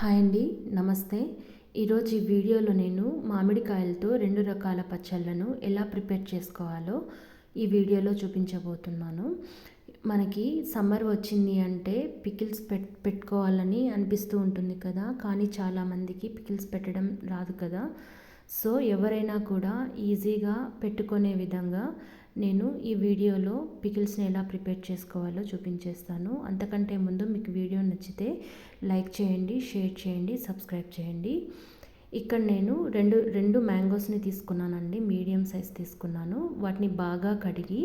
Hi అండి నమస్తే. ఈరోజు ఈ వీడియోలో నేను మామిడికాయలతో రెండు రకాల పచ్చళ్ళను ఎలా ప్రిపేర్ చేసుకోవాలో ఈ వీడియోలో చూపించబోతున్నాను. మనకి సమ్మర్ వచ్చింది అంటే పికిల్స్ పెట్ పెట్టుకోవాలని అనిపిస్తూ ఉంటుంది కదా కానీ చాలామందికి పికిల్స్ పెట్టడం రాదు కదా. సో ఎవరైనా కూడా ఈజీగా పెట్టుకునే విధంగా నేను ఈ వీడియోలో పికిల్స్ని ఎలా ప్రిపేర్ చేసుకోవాలో చూపించేస్తాను. అంతకంటే ముందు మీకు వీడియో నచ్చితే లైక్ చేయండి షేర్ చేయండి సబ్స్క్రైబ్ చేయండి. ఇక్కడ నేను రెండు రెండు మ్యాంగోస్ని తీసుకున్నానండి మీడియం సైజ్ తీసుకున్నాను. వాటిని బాగా కడిగి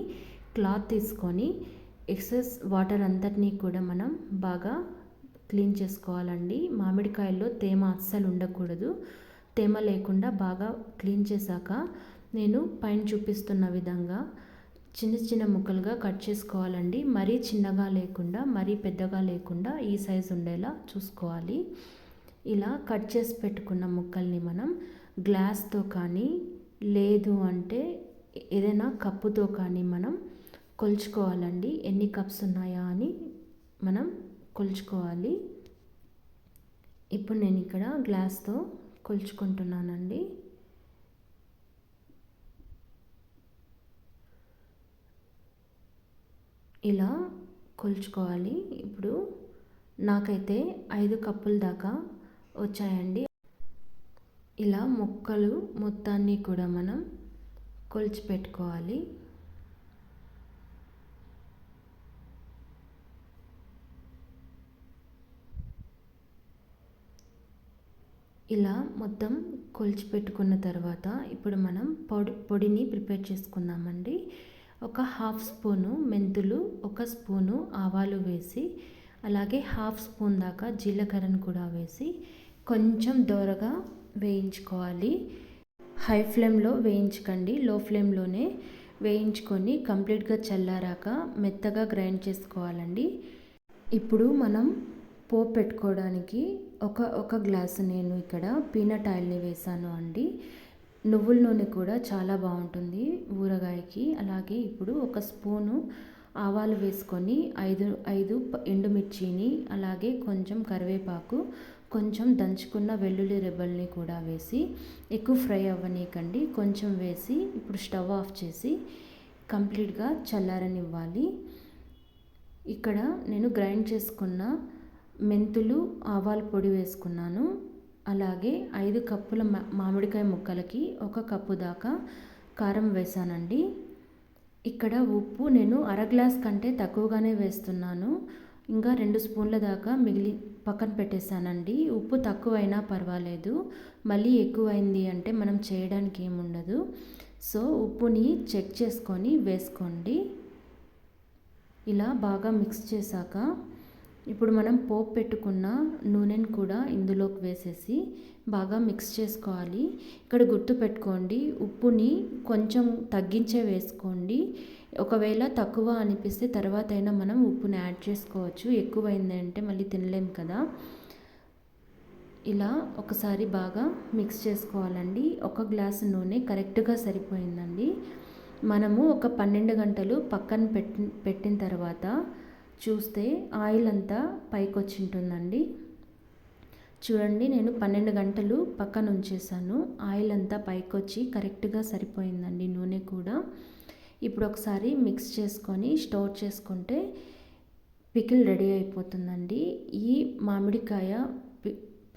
క్లాత్ తీసుకొని ఎక్సెస్ వాటర్ అంతటినీ కూడా మనం బాగా క్లీన్ చేసుకోవాలండి. మామిడికాయల్లో తేమ అస్సలు ఉండకూడదు. తేమ లేకుండా బాగా క్లీన్ చేశాక నేను పైన చూపిస్తున్న విధంగా చిన్న చిన్న ముక్కలుగా కట్ చేసుకోవాలండి. మరీ చిన్నగా లేకుండా మరీ పెద్దగా లేకుండా ఈ సైజు ఉండేలా చూసుకోవాలి. ఇలా కట్ చేసి పెట్టుకున్న ముక్కల్ని మనం గ్లాస్తో కానీ లేదు అంటే ఏదైనా కప్పుతో కానీ మనం కొలుచుకోవాలండి. ఎన్ని కప్స్ ఉన్నాయా అని మనం కొలుచుకోవాలి. ఇప్పుడు నేను ఇక్కడ గ్లాస్తో కొలుచుకుంటున్నానండి. ఇలా కొలుచుకోవాలి. ఇప్పుడు నాకైతే ఐదు కప్పుల దాకా వచ్చాయండి. ఇలా మొక్కలు మొత్తాన్ని కూడా మనం కొలిచి పెట్టుకోవాలి. ఇలా మొత్తం కొలిచి పెట్టుకున్న తర్వాత ఇప్పుడు మనం పొడి పొడిని ప్రిపేర్ చేసుకుందామండి. ఒక హాఫ్ స్పూను మెంతులు ఒక స్పూను ఆవాలు వేసి అలాగే హాఫ్ స్పూన్ దాకా జీలకర్రను కూడా వేసి కొంచెం దోరగా వేయించుకోవాలి. హై ఫ్లేమ్లో వేయించకండి. లో ఫ్లేమ్లోనే వేయించుకొని కంప్లీట్గా చల్లారాక మెత్తగా గ్రైండ్ చేసుకోవాలండి. ఇప్పుడు మనం పోపు పెట్టుకోవడానికి ఒక ఒక గ్లాసు నేను ఇక్కడ పీనట్ ఆయిల్ని వేసాను అండి. నువ్వుల నూనె కూడా చాలా బాగుంటుంది ఊరగాయకి. అలాగే ఇప్పుడు ఒక స్పూను ఆవాలు వేసుకొని ఐదు ఐదు ఎండుమిర్చిని అలాగే కొంచెం కరివేపాకు కొంచెం దంచుకున్న వెల్లుల్లి రెబ్బల్ని కూడా వేసి ఎక్కువ ఫ్రై అవ్వనీయకండి. కొంచెం వేసి ఇప్పుడు స్టవ్ ఆఫ్ చేసి కంప్లీట్గా చల్లారనివ్వాలి. ఇక్కడ నేను గ్రైండ్ చేసుకున్న మెంతులు ఆవాల పొడి వేసుకున్నాను. అలాగే ఐదు కప్పుల మామిడికాయ ముక్కలకి ఒక కప్పు దాకా కారం వేసానండి. ఇక్కడ ఉప్పు నేను అర గ్లాస్ కంటే తక్కువగానే వేస్తున్నాను. ఇంకా రెండు స్పూన్ల దాకా మిగిలి పక్కన పెట్టేశానండి. ఉప్పు తక్కువైనా పర్వాలేదు. మళ్ళీ ఎక్కువైంది అంటే మనం చేయడానికి ఏముండదు. సో ఉప్పుని చెక్ చేసుకొని వేసుకోండి. ఇలా బాగా మిక్స్ చేశాక ఇప్పుడు మనం పోపు పెట్టుకున్న నూనెను కూడా ఇందులోకి వేసేసి బాగా మిక్స్ చేసుకోవాలి. ఇక్కడ గుర్తు పెట్టుకోండి ఉప్పుని కొంచెం తగ్గించే వేసుకోండి. ఒకవేళ తక్కువ అనిపిస్తే తర్వాత అయినా మనం ఉప్పుని యాడ్ చేసుకోవచ్చు. ఎక్కువైంది అంటే మళ్ళీ తినలేం కదా. ఇలా ఒకసారి బాగా మిక్స్ చేసుకోవాలండి. ఒక గ్లాసు నూనె కరెక్ట్గా సరిపోయిందండి. మనము ఒక పన్నెండు గంటలు పక్కన పెట్టి పెట్టిన తర్వాత చూస్తే ఆయిల్ అంతా పైకి ఉంటుందండి చూడండి నేను పన్నెండు గంటలు పక్కన ఉంచేసాను ఆయిల్ అంతా పైకి వచ్చి కరెక్ట్గా సరిపోయిందండి నూనె కూడా. ఇప్పుడు ఒకసారి మిక్స్ చేసుకొని స్టోర్ చేసుకుంటే పికిల్ రెడీ అయిపోతుందండి. ఈ మామిడికాయ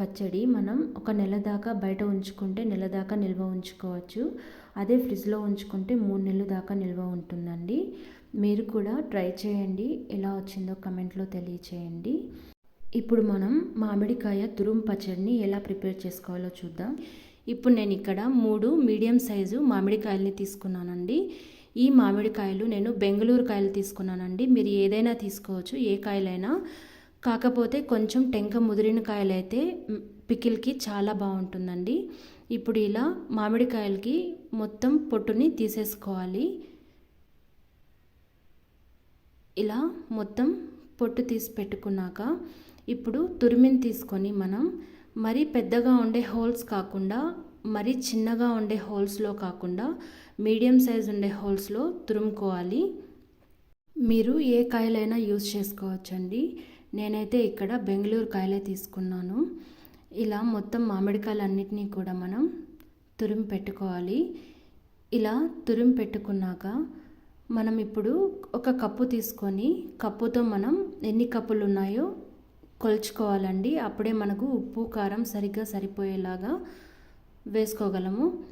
పచ్చడి మనం ఒక నెల దాకా బయట ఉంచుకుంటే నెల దాకా నిల్వ ఉంచుకోవచ్చు. అదే ఫ్రిడ్జ్లో ఉంచుకుంటే మూడు నెలల దాకా నిల్వ ఉంటుందండి. మీరు కూడా ట్రై చేయండి. ఎలా వచ్చిందో కమెంట్లో తెలియచేయండి. ఇప్పుడు మనం మామిడికాయ తురుము పచ్చడిని ఎలా ప్రిపేర్ చేసుకోవాలో చూద్దాం. ఇప్పుడు నేను ఇక్కడ మూడు మీడియం సైజు మామిడికాయలని తీసుకున్నానండి. ఈ మామిడికాయలు నేను బెంగళూరు కాయలు తీసుకున్నానండి. మీరు ఏదైనా తీసుకోవచ్చు ఏ కాయలైనా. కాకపోతే కొంచెం టెంక ముదిరిన కాయలు అయితే పికిల్కి చాలా బాగుంటుందండి. ఇప్పుడు ఇలా మామిడికాయలకి మొత్తం పొట్టుని తీసేసుకోవాలి. ఇలా మొత్తం పొట్టు తీసి పెట్టుకున్నాక ఇప్పుడు తురిమిని తీసుకొని మనం మరీ పెద్దగా ఉండే హోల్స్ కాకుండా మరీ చిన్నగా ఉండే హోల్స్లో కాకుండా మీడియం సైజ్ ఉండే హోల్స్లో తురుముకోవాలి. మీరు ఏ కాయలైనా యూజ్ చేసుకోవచ్చండి. నేనైతే ఇక్కడ బెంగళూరు కాయలే తీసుకున్నాను. ఇలా మొత్తం మామిడికాయలన్నిటినీ కూడా మనం తురిమి పెట్టుకోవాలి. ఇలా తురిమి పెట్టుకున్నాక మనం ఇప్పుడు ఒక కప్పు తీసుకొని కప్పుతో మనం ఎన్ని కప్పులు ఉన్నాయో కొలుచుకోవాలండి. అప్పుడే మనకు ఉప్పు కారం సరిగ్గా సరిపోయేలాగా వేసుకోగలము.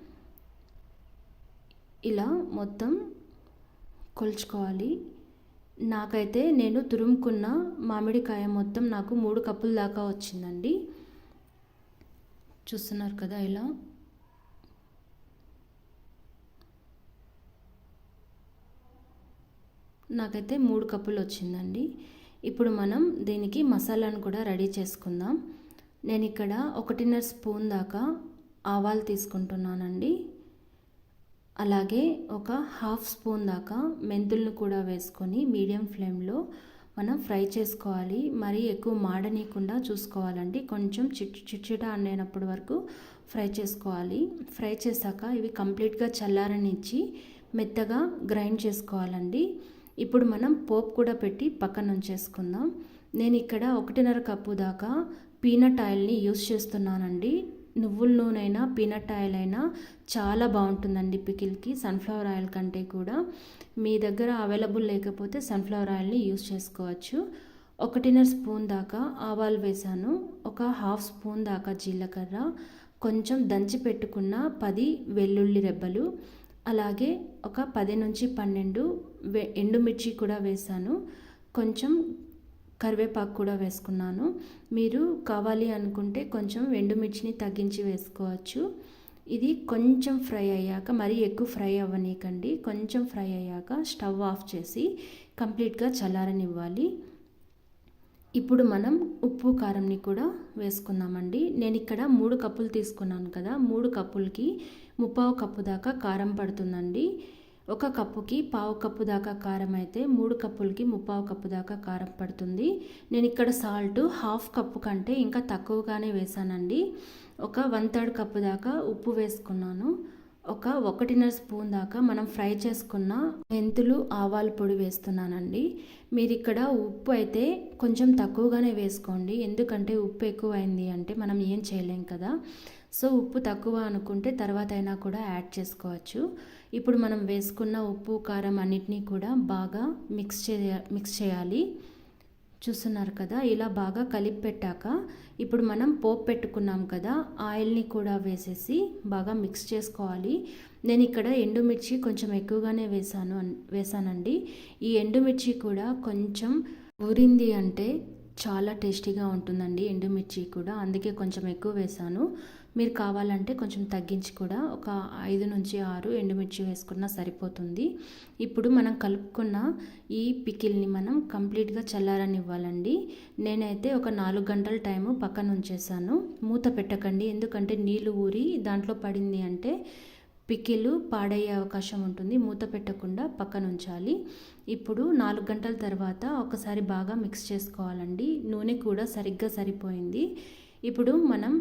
ఇలా మొత్తం కొలుచుకోవాలి. నాకైతే నేను తురుముకున్న మామిడికాయ మొత్తం నాకు మూడు కప్పుల దాకా వచ్చిందండి. చూస్తున్నారు కదా ఇలా. నాకైతే మూడు కప్పులు వచ్చిందండి ఇప్పుడు మనం దీనికి మసాలాను కూడా రెడీ చేసుకుందాం. నేను ఇక్కడ ఒకటిన్నర స్పూన్ దాకా ఆవాలు తీసుకుంటున్నానండి. అలాగే ఒక హాఫ్ స్పూన్ దాకా మెంతులను కూడా వేసుకొని మీడియం ఫ్లేమ్లో మనం ఫ్రై చేసుకోవాలి. మరీ ఎక్కువ మాడనీయకుండా చూసుకోవాలండి. కొంచెం చిట్ చిట్చిట అనేటప్పటి వరకు ఫ్రై చేసుకోవాలి. ఫ్రై చేశాక ఇవి కంప్లీట్గా చల్లారనిచ్చి మెత్తగా గ్రైండ్ చేసుకోవాలండి. ఇప్పుడు మనం పోపు కూడా పెట్టి పక్కన ఉంచేసుకుందాం నేను ఇక్కడ ఒకటిన్నర కప్పు దాకా పీనట్ ఆయిల్ని యూస్ చేస్తున్నానండి. నువ్వుల నూనె అయినా పీనట్ ఆయిల్ అయినా చాలా బాగుంటుందండి పికిల్కి సన్ఫ్లవర్ ఆయిల్ కంటే కూడా. మీ దగ్గర అవైలబుల్ లేకపోతే సన్ఫ్లవర్ ఆయిల్ని యూస్ చేసుకోవచ్చు. ఒకటిన్నర స్పూన్ దాకా ఆవాలు వేసాను. ఒక హాఫ్ స్పూన్ దాకా జీలకర్ర. కొంచెం దంచి పెట్టుకున్న పది వెల్లుల్లి రెబ్బలు. అలాగే ఒక పది నుంచి పన్నెండు ఎండుమిర్చి కూడా వేసాను. కొంచెం కరివేపాకు కూడా వేసుకున్నాను. మీరు కావాలి అనుకుంటే కొంచెం ఎండుమిర్చిని తగ్గించి వేసుకోవచ్చు. ఇది కొంచెం ఫ్రై అయ్యాక మరీ ఎక్కువ ఫ్రై అవ్వనీకండి కొంచెం ఫ్రై అయ్యాక స్టవ్ ఆఫ్ చేసి కంప్లీట్గా చల్లారనివ్వాలి. ఇప్పుడు మనం ఉప్పు కారంని కూడా వేసుకుందామండి. నేను ఇక్కడ మూడు కప్పులు తీసుకున్నాను కదా. మూడు కప్పులకి ముప్పావు కప్పు దాకా కారం పడుతుందండి. ఒక కప్పుకి పావు కప్పు దాకా కారం అయితే మూడు కప్పులకి ముప్పావు కప్పు దాకా కారం పడుతుంది. నేను ఇక్కడ సాల్ట్ హాఫ్ కప్పు కంటే ఇంకా తక్కువగానే వేసానండి ఒక వన్ థర్డ్ కప్పు దాకా ఉప్పు వేసుకున్నాను. ఒక ఒకటిన్నర స్పూన్ దాకా మనం ఫ్రై చేసుకున్న మెంతులు ఆవాల పొడి వేస్తున్నానండి. మీరు ఇక్కడ ఉప్పు అయితే కొంచెం తక్కువగానే వేసుకోండి. ఎందుకంటే ఉప్పు ఎక్కువైంది అంటే మనం ఏం చేయలేం కదా. సో ఉప్పు తక్కువ అనుకుంటే తర్వాత అయినా కూడా యాడ్ చేసుకోవచ్చు. ఇప్పుడు మనం వేసుకున్న ఉప్పు కారం అన్నిటినీ కూడా బాగా మిక్స్ చేయ మిక్స్ చేయాలి. చూస్తున్నారు కదా ఇలా బాగా కలిపి పెట్టాక ఇప్పుడు మనం పోపు పెట్టుకున్నాం కదా ఆయిల్ని కూడా వేసేసి బాగా మిక్స్ చేసుకోవాలి. నేను ఇక్కడ ఎండుమిర్చి కొంచెం ఎక్కువగానే వేసాను వేసానండి. ఈ ఎండుమిర్చి కూడా కొంచెం ఊరింది అంటే చాలా టేస్టీగా ఉంటుందండి ఎండుమిర్చి కూడా అందుకే కొంచెం ఎక్కువ వేసాను. మీరు కావాలంటే కొంచెం తగ్గించి కూడా ఒక ఐదు నుంచి ఆరు ఎండుమిర్చి వేసుకున్నా సరిపోతుంది. ఇప్పుడు మనం కలుపుకున్న ఈ పికిల్ని మనం కంప్లీట్గా చల్లారనివ్వాలండి. నేనైతే ఒక నాలుగు గంటల టైము పక్కన ఉంచేసాను మూత పెట్టకండి ఎందుకంటే నీళ్ళు ఊరి దాంట్లో పడింది అంటే పికిలు పాడయ్యే అవకాశం ఉంటుంది. మూత పెట్టకుండా పక్కన ఉంచాలి ఇప్పుడు నాలుగు గంటల తర్వాత ఒకసారి బాగా మిక్స్ చేసుకోవాలండి. నూనె కూడా సరిగ్గా సరిపోయింది. ఇప్పుడు మనం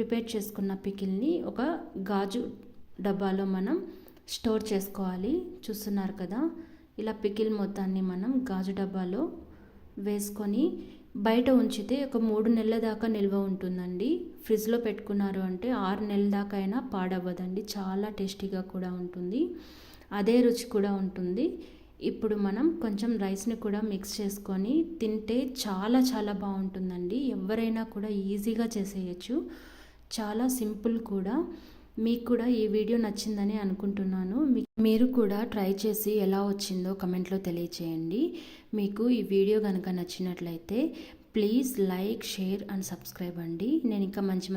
ప్రిపేర్ చేసుకున్న పికిల్ని ఒక గాజు డబ్బాలో మనం స్టోర్ చేసుకోవాలి. చూస్తున్నారు కదా? ఇలా పికిల్ మొత్తాన్ని మనం గాజు డబ్బాలో వేసుకొని బయట ఉంచితే ఒక మూడు నెలల దాకా నిల్వ ఉంటుందండి. ఫ్రిడ్జ్లో పెట్టుకున్నారు అంటే ఆరు నెలల దాకా అయినా పాడవ్వదండి. చాలా టేస్టీగా కూడా ఉంటుంది. అదే రుచి కూడా ఉంటుంది. ఇప్పుడు మనం కొంచెం రైస్ని కూడా మిక్స్ చేసుకొని తింటే చాలా చాలా బాగుంటుందండి. ఎవరైనా కూడా ఈజీగా చేసేయచ్చు. చాలా సింపుల్ కూడా. మీకు కూడా ఈ వీడియో నచ్చిందని అనుకుంటున్నాను. మీరు కూడా ట్రై చేసి ఎలా వచ్చిందో కమెంట్లో తెలియచేయండి. మీకు ఈ వీడియో కనుక నచ్చినట్లయితే please like share and subscribe అండి. నేను ఇంకా మంచి